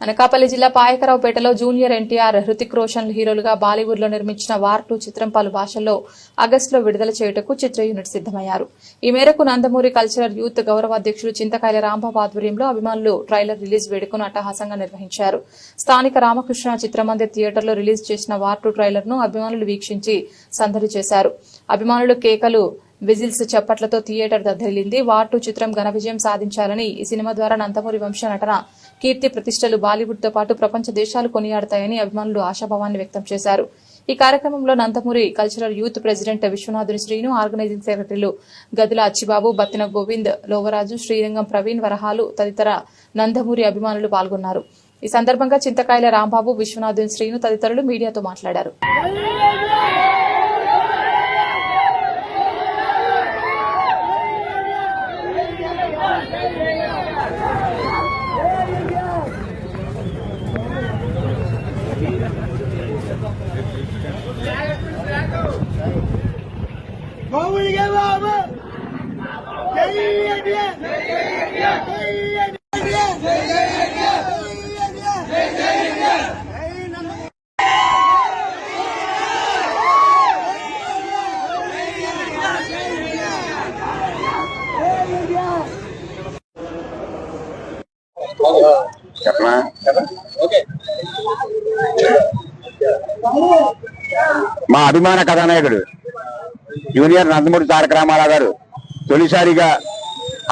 అనకాపల్లి జిల్లా పాయకరావుపేటలో జూనియర్ ఎన్టీఆర్ హృతిక్ రోషన్ హీరోలుగా బాలీవుడ్లో నిర్మించిన వార్ టూ చిత్రం పలు భాషల్లో ఆగస్టులో విడుదల చేయుటకు చిత్ర యూనిట్ సిద్దమయ్యారు ఈ మేరకు నందమూరి కల్చరల్ యూత్ గౌరవ అధ్యక్షులు చింతకాయల రాంబాబు ఆధ్వర్యంలో అభిమానులు ట్రైలర్ రిలీజ్ వేడుకను అట్టహాసంగా నిర్వహించారు. స్థానిక రామకృష్ణ చిత్రమందిర్ థియేటర్లో రిలీజ్ చేసిన వార్ టూ ట్రైలర్ను అభిమానులు వీక్షించి సందడి చేశారు. అభిమానులు కేకలు విజిల్స్ చప్పట్లతో థియేటర్ దద్దరిల్లింది. వార్ టూ చిత్రం ఘన విజయం సాధించాలని ఈ సినిమా ద్వారా నందమూరి వంశ నటన కీర్తి ప్రతిష్టలు బాలీవుడ్తో పాటు ప్రపంచ దేశాలు కొనియాడతాయని అభిమానులు ఆశాభావాన్ని వ్యక్తం చేశారు. ఈ కార్యక్రమంలో Nandamuri cultural youth president Viswanathuni Srinu organizing సెక్రటరీలు గదుల అచ్చిబాబు బత్తిన గోవింద్ లోవరాజు శ్రీరంగం ప్రవీణ్ వరహాలు తదితర నందమూరి అభిమానులు పాల్గొన్నారు. ఈ సందర్భంగా చింతకాయల రాంబాబు విశ్వనాథుని శ్రీను తదితరులు మీడియాతో మాట్లాడారు బాబుడిగా బాబు జై ఇండియా జై ఇండియా జై ఇండియా జై ఇండియా జై ఇండియా జై నందమూరి చెప్పనా మా అభిమాన కథానాయకుడు. జూనియర్ నందమూరి తారక రామారావు గారు తొలిసారిగా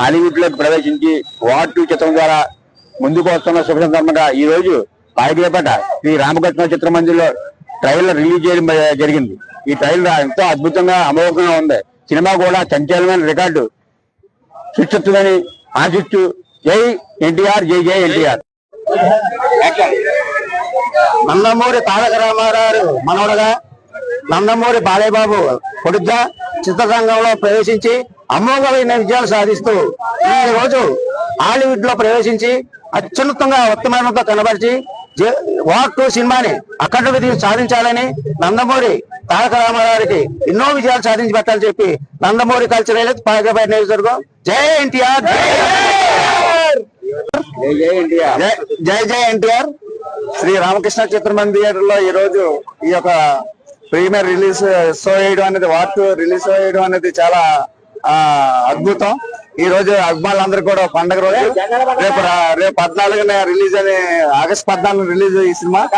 హాలీవుడ్లోకి ప్రవేశించి వార్డ్ టూ చిత్రం ద్వారా ముందుకు వస్తున్న శుభ సందర్భంగా ఈ రోజు పాయకులపేట శ్రీ రామకృష్ణ చిత్రమందిలో ట్రైలర్ రిలీజ్ చేయడం జరిగింది. ఈ ట్రైలర్ ఎంతో అద్భుతంగా అమోఘంగా ఉంది. సినిమా కూడా సంచలనమైన రికార్డు సృష్టిస్తుందని ఆశిస్తూ జై ఎన్టీఆర్ జై జై ఎన్టీఆర్. నందమూరి తారక రామారావు మనవడగా నందమూరి బాలయ్యబాబు కొడుగ్గా చిత్రరంగంలో ప్రవేశించి అమోఘమైన విజయాలు సాధిస్తూ ఈ రోజు హాలీవుడ్లో ప్రవేశించి అత్యున్నతంగా ఉత్తమంతో కనబరిచి వాక్ వార్ టూ సినిమాని అఖండ విజయం సాధించాలని నందమూరి తారక రామారావుకి ఎన్నో విజయాలు సాధించి పెట్టాలని చెప్పి నందమూరి కల్చరల్ పాయకపేట నియోజకవర్గం. జై ఎన్టీఆర్! జై జై ఎన్టీఆర్! జై జై ఎన్టీఆర్! శ్రీ రామకృష్ణ చిత్రమంది లో ఈ రోజు ఈ యొక్క ప్రీమియర్ రిలీజ్ షో వేయడం అనేది వార్ట్ రిలీజ్ వేయడం అనేది చాలా అద్భుతం. ఈ రోజు అభిమానులందరూ కూడా పండగ రోజు రేపు రేపు పద్నాలుగున రిలీజ్ అనే ఆగస్ట్ పద్నాలుగు రిలీజ్ ఈ సినిమా.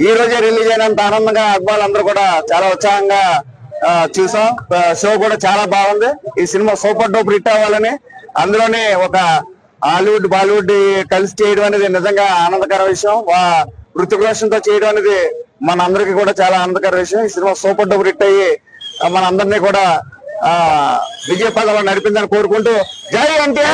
ఈ రోజే రిలీజ్ అయినంత ఆనందంగా అభిమానులందరూ కూడా చాలా ఉత్సాహంగా చూసాం. షో కూడా చాలా బాగుంది. ఈ సినిమా సూపర్ డూపర్ హిట్ అవ్వాలని అందులోనే ఒక హాలీవుడ్ బాలీవుడ్ కలిసి చేయడం అనేది నిజంగా ఆనందకర విషయం. వా- హృతిక్ రోషన్తో చేయడం అనేది మన అందరికి కూడా చాలా ఆనందకర విషయం. ఈ సినిమా సూపర్ డూపర్ హిట్ అయ్యి మన అందరినీ కూడా ఆ విజయ పదంలో నడిపిందని కోరుకుంటూ జై అంటే